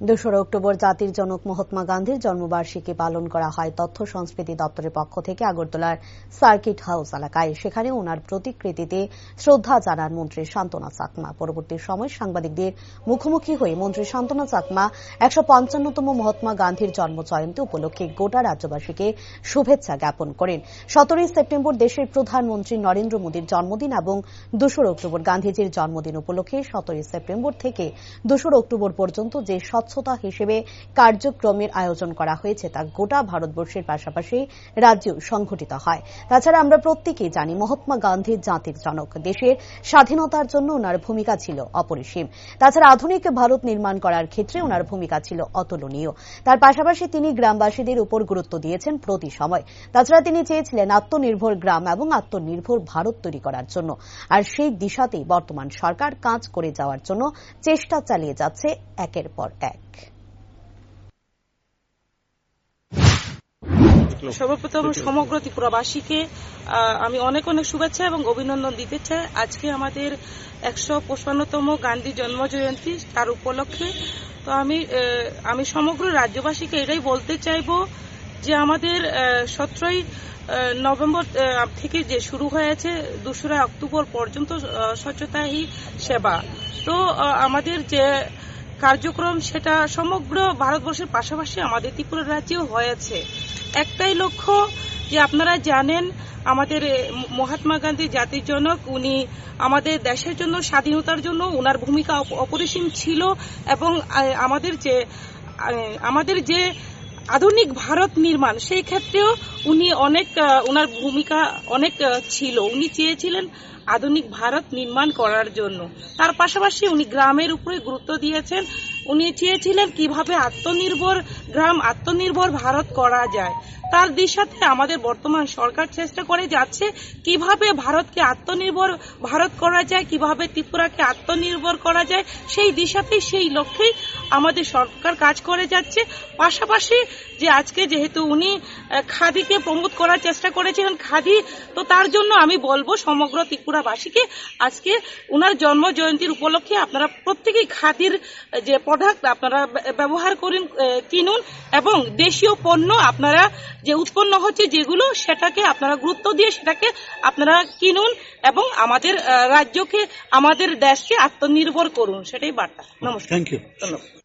দোসরা অক্টোবর জাতির জনক মহাত্মা গান্ধীর জন্মবার্ষিকী পালন করা হয় তথ্য সংস্কৃতি দপ্তরের পক্ষ থেকে আগরতলার সার্কিট হাউস এলাকায়। সেখানে ওনার প্রতিকৃতিতে শ্রদ্ধা জানান মন্ত্রী শান্তনা চাকমা। পরবর্তী সময় সাংবাদিকদের মুখোমুখি হয়ে মন্ত্রী শান্তনা চাকমা একশো পঞ্চান্নতম মহাত্মা গান্ধীর জন্মজয়ন্তী উপলক্ষে গোটা রাজ্যবাসীকে শুভেচ্ছা জ্ঞাপন করেন। সতেরোই সেপ্টেম্বর দেশের প্রধানমন্ত্রী নরেন্দ্র মোদীর জন্মদিন এবং দোসরা অক্টোবর গান্ধীজির জন্মদিন উপলক্ষে সতেরোই সেপ্টেম্বর থেকে দোসরা অক্টোবর পর্যন্ত যে স্বচ্ছতা হিসেবে কার্যক্রমের আয়োজন করা হয়েছে তা গোটা ভারতবর্ষের পাশাপাশি রাজ্যেও সংঘটিত হয়। তাছাড়া আমরা প্রত্যেকেই জানি মহাত্মা গান্ধী জাতির জনক। দেশের স্বাধীনতার জন্য ওনার ভূমিকা ছিল অপরিসীম। তাছাড়া আধুনিক ভারত নির্মাণ করার ক্ষেত্রে ওনার ভূমিকা ছিল অতুলনীয়। তার পাশাপাশি তিনি গ্রামবাসীদের উপর গুরুত্ব দিয়েছেন প্রতি সময়। তাছাড়া তিনি চেয়েছিলেন আত্মনির্ভর গ্রাম এবং আত্মনির্ভর ভারত তৈরি করার জন্য। আর সেই দিশাতেই বর্তমান সরকার কাজ করে যাওয়ার জন্য চেষ্টা চালিয়ে যাচ্ছে একের পর এক। সর্বপ্রথম সমগ্র ত্রিপুরাবাসীকে আমি অনেক অনেক শুভেচ্ছা এবং অভিনন্দন দিতে চাই। আজকে আমাদের একশো পঁচপান্নতম গান্ধী জন্ম জয়ন্তী তার উপলক্ষে। তো আমি আমি সমগ্র রাজ্যবাসীকে এটাই বলতে চাইব যে আমাদের সতেরোই নভেম্বর থেকে যে শুরু হয়েছে দোসরা অক্টোবর পর্যন্ত স্বচ্ছতা সেবা। তো আমাদের যে কার্যক্রম সেটা সমগ্র ভারতবর্ষের পাশাপাশি আমাদের ত্রিপুরা রাজ্যেও হয়েছে। একটাই লক্ষ্য যে আপনারা জানেন, আমাদের মহাত্মা গান্ধী জাতির জনক, উনি আমাদের দেশের জন্য, স্বাধীনতার জন্য উনার ভূমিকা অপরিসীম ছিল এবং আমাদের যে আমাদের যে আধুনিক ভারত নির্মাণ, সেই ক্ষেত্রেও উনি অনেক ওনার ভূমিকা অনেক ছিল। উনি চেয়েছিলেন আধুনিক ভারত নির্মাণ করার জন্য। তার পাশাপাশি উনি গ্রামের উপরে গুরুত্ব দিয়েছেন। উনি চেয়েছিলেন কীভাবে আত্মনির্ভর গ্রাম, আত্মনির্ভর ভারত করা যায়। তার দিশাতে আমাদের বর্তমান সরকার চেষ্টা করে যাচ্ছে কীভাবে ভারতকে আত্মনির্ভর ভারত করা যায়, কীভাবে ত্রিপুরাকে আত্মনির্ভর করা যায়। সেই দিশাতেই সেই লক্ষ্যেই আমাদের সরকার কাজ করে যাচ্ছে। পাশাপাশি যে আজকে যেহেতু উনি খাদিকে প্রমোট করার চেষ্টা করেছিলেন খাদি তো তার জন্য আমি বলব সমগ্র ত্রিপুরাবাসীকে আজকে উনার জন্ম জয়ন্তীর উপলক্ষে আপনারা প্রত্যেকেই খাদির যে প্রোডাক্ট আপনারা ব্যবহার করুন কিনুন এবং দেশীয় পণ্য আপনারা যে উৎপন্ন হচ্ছে যেগুলো সেটাকে আপনারা গুরুত্ব দিয়ে সেটাকে আপনারা কিনুন এবং আমাদের রাজ্যকে আমাদের দেশকে আত্মনির্ভর করুন। সেটাই বার্তা। নমস্কার। থ্যাংক ইউ ধন্যবাদ।